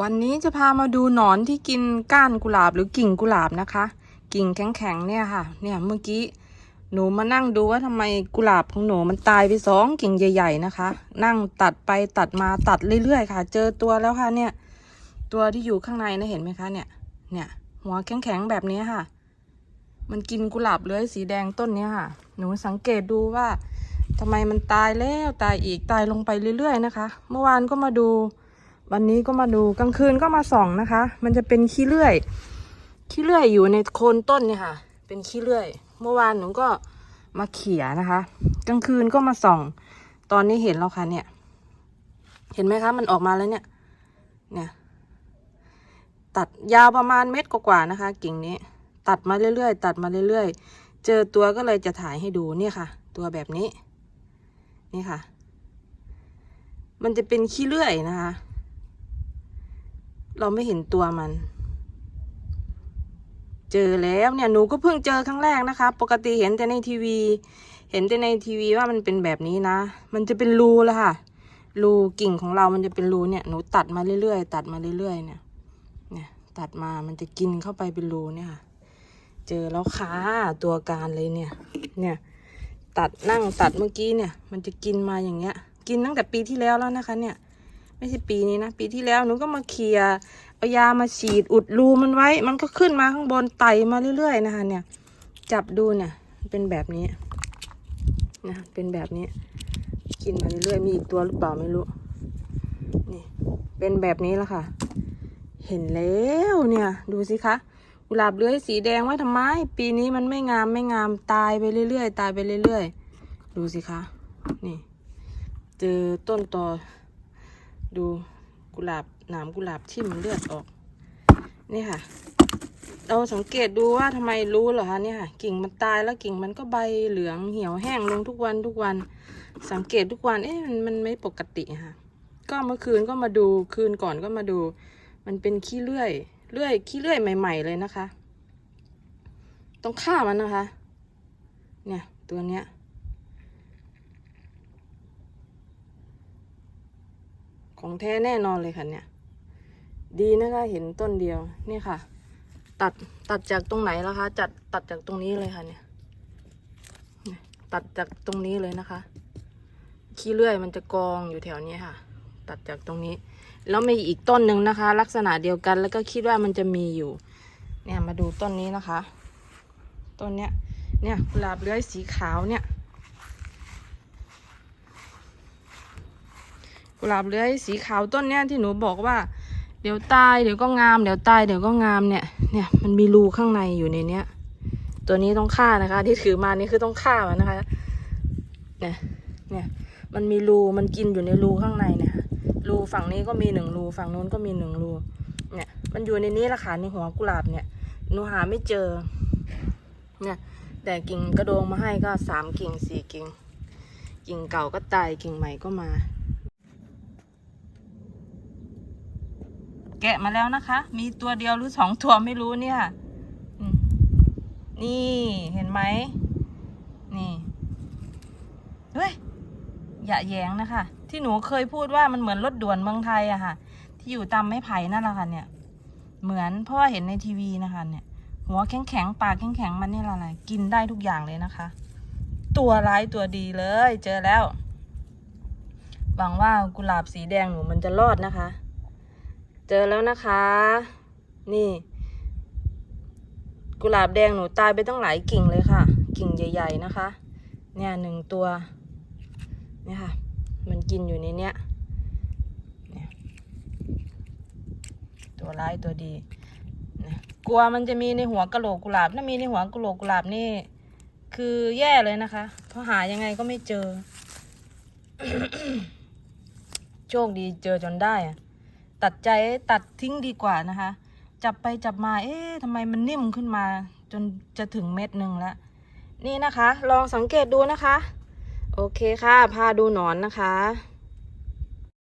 วันนี้จะพามาดูหนอนที่กินก้านกุหลาบหรือกิ่งกุหลาบนะคะ กิ่งแข็งๆเนี่ยค่ะ เนี่ยเมื่อกี้หนูมานั่งดูว่าทำไมกุหลาบของหนูมันตายไปสองกิ่งใหญ่ ๆนะคะ นั่งตัดไปตัดมาตัดเรื่อยๆค่ะ เจอตัวแล้วค่ะเนี่ย ตัวที่อยู่ข้างในนะเห็นไหมคะเนี่ย เนี่ย หัวแข็งๆแบบนี้ค่ะ มันกินกุหลาบเลื้อยสีแดงต้นเนี้ค่ะ หนูสังเกตดูว่าทำไมมันตายแล้วตายอีกตายลงไปเรื่อยๆนะคะ เมื่อวานก็มาดู วันนี้ก็มาดูกลางคืนก็มาส่องนะคะ มันจะเป็นขี้เลื่อย ขี้เลื่อยอยู่ในโคนต้นเนี่ยค่ะ เป็นขี้เลื่อย เมื่อวานหนูก็มาเขี่ยนะคะ กลางคืนก็มาส่อง ตอนนี้เห็นแล้วค่ะเนี่ย เห็นไหมคะ มันออกมาแล้วเนี่ย เนี่ย ตัดยาวประมาณเม็ดกว่าๆนะคะ กิ่งนี้ ตัดมาเรื่อยๆตัดมาเรื่อยๆ เจอตัวก็เลยจะถ่ายให้ดูเนี่ยค่ะ ตัวแบบนี้ นี่ค่ะ มันจะเป็นขี้เลื่อยนะคะ เราไม่เห็นตัวมัน เจอแล้วเนี่ยหนูก็เพิ่งเจอครั้งแรกนะคะ ปกติเห็นแต่ในทีวี เห็นแต่ในทีวีว่ามันเป็นแบบนี้นะ มันจะเป็นรูแล้วค่ะ รูกิ่งของเรามันจะเป็นรูเนี่ยหนูตัดมาเรื่อยๆตัดมาเรื่อยๆเนี่ย เนี่ย ตัดมามันจะกินเข้าไปเป็นรูเนี่ยค่ะ เจอแล้วค่ะตัวการเลยเนี่ย เนี่ยตัดนั่งตัดเมื่อกี้เนี่ย มันจะกินมาอย่างเงี้ย กินตั้งแต่ปีที่แล้วแล้วนะคะ เนี่ย ไม่ใช่ปีนี้นะ ปีที่แล้วหนูก็มาเคลียร์เอายามาฉีดอุดรูมันไว้ มันก็ขึ้นมาข้างบนไตมาเรื่อยๆนะคะเนี่ย จับดูเนี่ยเป็นแบบนี้นะเป็นแบบนี้ กินมาเรื่อยๆมีอีกตัวหรือเปล่าไม่รู้นี่เป็นแบบนี้แล้วค่ะ เห็นแล้วเนี่ย ดูสิคะกุหลาบเลื้อยสีแดงไว้ทำไม ปีนี้มันไม่งามไม่งามตายไปเรื่อยๆ ตายไปเรื่อยๆ ดูสิคะ นี่ เจอต้นต่อ ดูกุหลาบหนามกุหลาบที่มันเลือดออก นี่ค่ะ เราสังเกตดูว่าทำไมรู้เหรอคะเนี่ยค่ะกิ่งมันตายแล้วกิ่งมันก็ใบเหลืองเหี่ยวแห้งลงทุกวันทุกวัน สังเกตทุกวันเอ๊ะมันมันไม่ปกติค่ะ ก็เมื่อคืนก็มาดูคืนก่อนก็มาดู มันเป็นขี้เลื่อยเลื่อยขี้เลื่อยใหม่ ๆ เลยนะคะ ต้องฆ่ามันนะคะ เนี่ยตัวเนี้ย ของแท้แน่นอนเลยค่ะเนี่ย ดีนะคะเห็นต้นเดียวนี่ค่ะ ตัดตัดจากตรงไหนแล้วคะจัดตัดจากตรงนี้เลยค่ะเนี่ยเนี่ย ตัดจากตรงนี้เลยนะคะ ขี้เลื่อยมันจะกองอยู่แถวนี้ค่ะ ตัดจากตรงนี้ แล้วมีอีกต้นหนึ่งนะคะ ลักษณะเดียวกันแล้วก็คิดว่ามันจะมีอยู่ เนี่ยมาดูต้นนี้นะคะ ต้นเนี้ยเนี่ยกุหลาบเลื้อยสีขาวเนี่ย กุหลาบเลื้อยสีขาวต้นเนี้ยที่หนูบอกว่า เดี๋ยวตายเดี๋ยวก็งามเดี๋ยวตายเดี๋ยวก็งามเนี่ยเนี่ยมันมีรูข้างในอยู่ในเนี้ย ตัวนี้ต้องฆ่านะคะ ที่ถือมานี่คือต้องฆ่ามันนะคะเนี่ยเนี่ยมันมีรูมันกินอยู่ในรูข้างในเนี่ยรูฝั่งนี้ก็มีหนึ่งรูฝั่งนู้นก็มีหนึ่งรูเนี่ย มันอยู่ในนี้ละค่ะในหัวกุหลาบเนี่ยหนูหาไม่เจอ เนี่ย แต่กิ่งกระโดงมาให้ก็สามกิ่งสี่กิ่ง กิ่งเก่าก็ตายกิ่งใหม่ก็มา แกะมาแล้วนะคะ มีตัวเดียวหรือสองตัวไม่รู้เนี่ย นี่เห็นไหม นี่เฮ้ยอย่าแย้งนะคะ ที่หนูเคยพูดว่ามันเหมือนรถด่วนเมืองไทยอะค่ะ ที่อยู่ตามไม้ไผ่นั่นแหละค่ะเนี่ย เหมือนเพราะว่าเห็นในทีวีนะคะเนี่ย หัวแข็งแข็งๆปากแข็งแข็งๆมันนี่อะไรกินได้ทุกอย่างเลยนะคะ ตัวร้ายตัวดีเลย เจอแล้ว หวังว่ากุหลาบสีแดงหนูมันจะรอดนะคะ เจอแล้วนะคะ นี่ กุหลาบแดงหนูตายไปตั้งหลายกิ่งเลยค่ะ กิ่งใหญ่ ๆนะคะ เนี่ยหนึ่งตัวเนี่ยค่ะ มันกินอยู่ในเนี้ยตัวร้ายตัวดีนะกลัวมันจะมีในหัวกะโหลกกุหลาบถ้ามีในหัวกะโหลกกุหลาบนี่ คือแย่เลยนะคะ เพราะหายังไงก็ไม่เจอ โชคดีเจอจนได้อะ ตัดใจตัดทิ้งดีกว่านะคะ จับไปจับมา เอ๊ะทำไมมันนิ่มขึ้นมา จนจะถึงเม็ดหนึ่งแล้ว นี่นะคะ ลองสังเกตดูนะคะ โอเคค่ะ พาดูหนอนนะคะ